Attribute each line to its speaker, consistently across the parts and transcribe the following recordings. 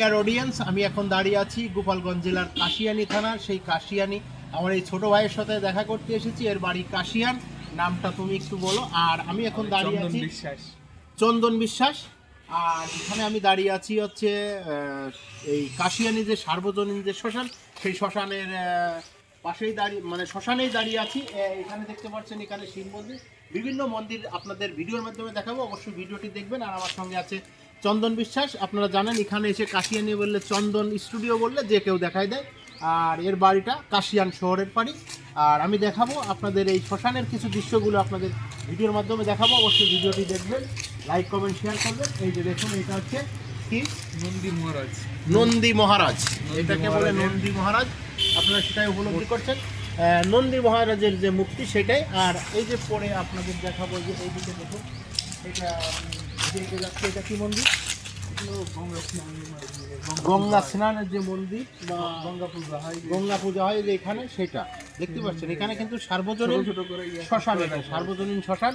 Speaker 1: Dear audience আমি এখন দাঁড়িয়ে আছি গোপালগঞ্জ জেলার কাশিয়ানি থানার সেই কাশিয়ানি আমার এই ছোট ভাইয়ের সাথে দেখা করতে এসেছি। এর বাড়ি কাশিয়ান। নামটা তুমি একটু বলো। আর আমি এখন দাঁড়িয়ে আছি
Speaker 2: বিশ্বাস।
Speaker 1: চন্দন বিশ্বাস। আর এখানে আমি দাঁড়িয়ে আছি হচ্ছে এই কাশিয়ানি যে সার্বজনীন যে শ্মশান সেই শ্মশানের পাশেই দাঁড়িয়ে মানে শ্মশানেই দাঁড়িয়ে আছি। এখানে দেখতে পাচ্ছেন এখানে শিব মন্দির। বিভিন্ন মন্দির আপনাদের ভিডিওর মাধ্যমে দেখাবো। অবশ্যই ভিডিওটি দেখবেন। আর আমার সঙ্গে আছে চন্দন বিশ্বাস আপনারা জানেন এখানে এসে কাশিয়ানি বললে চন্দন স্টুডিও বললে যে কেউ দেখাই দেয়। আর এর বাড়িটা কাশিয়ান শহরের বাড়ি। আর আমি দেখাবো আপনাদের এই শ্মশানের কিছু দৃশ্যগুলো আপনাদের ভিডিওর মাধ্যমে দেখাবো। অবশ্যই ভিডিওটি দেখবেন লাইক কমেন্ট শেয়ার করবেন। এই যে দেখুন এটা হচ্ছে কি?
Speaker 2: নন্দী মহারাজ।
Speaker 1: নন্দী মহারাজ। এটাকে বলে নন্দী মহারাজ। আপনারা সেটাই উপলব্ধি করছেন। নন্দী মহারাজের যে মুক্তি সেটাই। আর এই যে পরে আপনাদের দেখাবো যে এই দিকে দেখুন এটা এটা কি মন্দির গঙ্গা স্নানের যে মন্দির বা
Speaker 2: গঙ্গা পূজা হয়
Speaker 1: গঙ্গা পূজা হয় যে এখানে সেটা। দেখতে পাচ্ছেন এখানে কিন্তু সার্বজনীন
Speaker 2: ছোট করে ইয়ে
Speaker 1: শ্মশান এটা সার্বজনীন শ্মশান।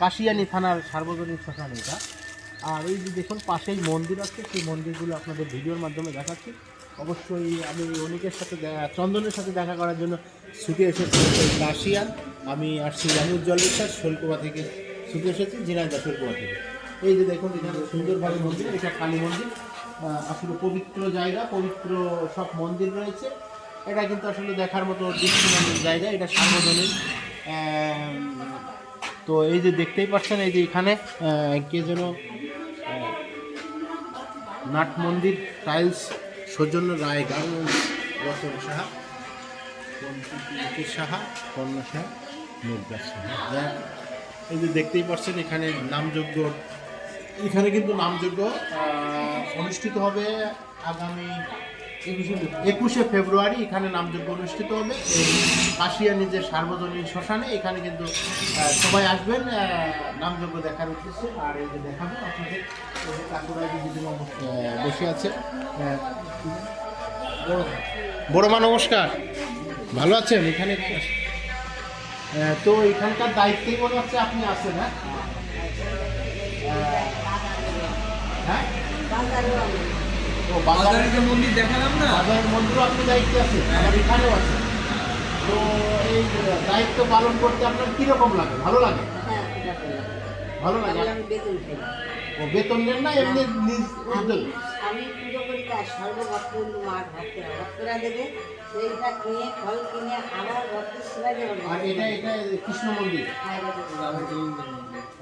Speaker 1: কাশিয়ানি থানার সার্বজনীন শ্মশান এটা। আর এই যে দেখুন পাশেই মন্দির আছে সেই মন্দিরগুলো আপনাদের ভিডিওর মাধ্যমে দেখাচ্ছি। অবশ্যই আমি অনেকের সাথে চন্দনের সাথে দেখা করার জন্য ছুটে এসেছি কাশিয়ান। আমি আসছি আমি উজ্জ্বল বিশ্বাস শৈলকুবা থেকে ছুটে এসেছি জিনাইদা শৈলকুবা থেকে। এই যে দেখুন, এখানে সুন্দরভাবে মন্দির, এটা কালী মন্দির। আসলে পবিত্র জায়গা, পবিত্র সব মন্দির রয়েছে। এটা কিন্তু আসলে দেখার মতো দৃষ্টিনন্দন জায়গা, এটা সার্বজনীন। তো এই যে দেখতেই পাচ্ছেন, এই যে এখানে কে যেন নাট মন্দির, টাইলস, সৌজন্য রায় গার্মেন্টস রতন সাহা সাহা, কন্যা সাহা মির্জা সাহা। এই যে দেখতেই পাচ্ছেন, এখানে নামযোগ্য এখানে কিন্তু নামযোগ্য অনুষ্ঠিত হবে আগামী একুশে ফেব্রুয়ারি। এখানে নামযোগ্য অনুষ্ঠিত হবে। এই কাশিয়ানি যে সার্বজনীন শ্মশানে এখানে কিন্তু সবাই আসবেন নামযোগ্য দেখার উদ্দেশ্যে। আর এই যে দেখাবো আপনাদের কাকুরা বসে- আছে। বড় মা নমস্কার। ভালো আছেন? এখানে তো এখানকার দায়িত্বে মনে হচ্ছে আপনি আছেন হ্যাঁ? বাজারে
Speaker 2: যে মন্দির দেখালাম না?
Speaker 1: মন্দিরও আপনি দায়িত্বে আছে এখানেও তো এই দায়িত্ব পালন করতে আপনার কীরকম লাগে? ভালো লাগে? ভালো লাগে?
Speaker 3: আমি বেতন খাই
Speaker 1: ও বেতন নেন না এমনি নিজ উদ্যোগ।
Speaker 3: আমি পুজো করি কাজ সর্বভক্ত মার ভক্তরা। ভক্তরা দেবে সেইটা কিনে ফল কিনে আবার ভক্ত সেবা দেবে
Speaker 1: আর এটা এটা কৃষ্ণ মন্দির?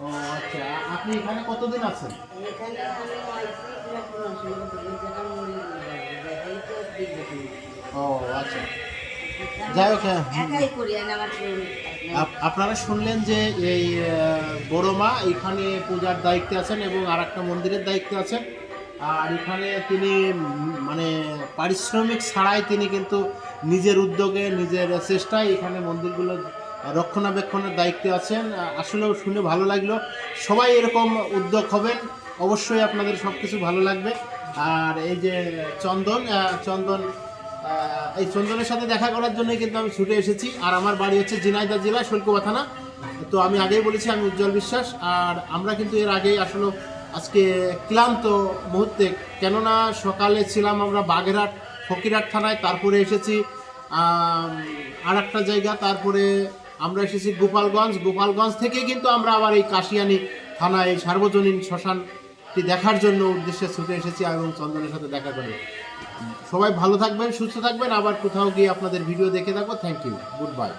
Speaker 1: ও আচ্ছা আপনি এখানে কতদিন আছেন?
Speaker 3: এখানে আমি
Speaker 1: ও আচ্ছা। যাই হোক হ্যাঁ,
Speaker 3: একাই করি আর আমার
Speaker 1: আপনারা শুনলেন যে এই আহ, বড় মা এখানে পূজার দায়িত্বে আছেন এবং আর একটা মন্দিরের দায়িত্বে আছেন। আর এখানে তিনি মানে পারিশ্রমিক ছাড়াই তিনি কিন্তু নিজের উদ্যোগে নিজের চেষ্টায় এখানে মন্দিরগুলো রক্ষণাবেক্ষণের দায়িত্বে আছেন। আসলেও শুনে ভালো লাগল। সবাই এরকম উদ্যোগ হবেন অবশ্যই আপনাদের সব কিছু ভালো লাগবে। আর এই যে চন্দন চন্দন এই চন্দনের সাথে দেখা করার জন্য কিন্তু আমি ছুটে এসেছি। আর আমার বাড়ি হচ্ছে ঝিনাইদহ জেলা শৈলকুবা থানা তো আমি আগেই বলেছি, আমি উজ্জ্বল বিশ্বাস। আর আমরা কিন্তু এর আগেই আসলে আজকে ক্লান্ত মুহূর্তে, কেননা সকালে ছিলাম আমরা বাগেরহাট, ফকিরহাট থানায়, তারপরে এসেছি আর একটা জায়গা, তারপরে আমরা এসেছি গোপালগঞ্জ। গোপালগঞ্জ থেকে কিন্তু আমরা আবার এই কাশিয়ানি থানায় সার্বজনীন শ্মশানটি দেখার জন্য উদ্দেশ্যে ছুটে এসেছি এবং চন্দনের সাথে দেখা করে। সবাই ভালো থাকবেন, সুস্থ থাকবেন। আবার কোথাও গিয়ে আপনাদের ভিডিও দেখে থাকব। Thank you good bye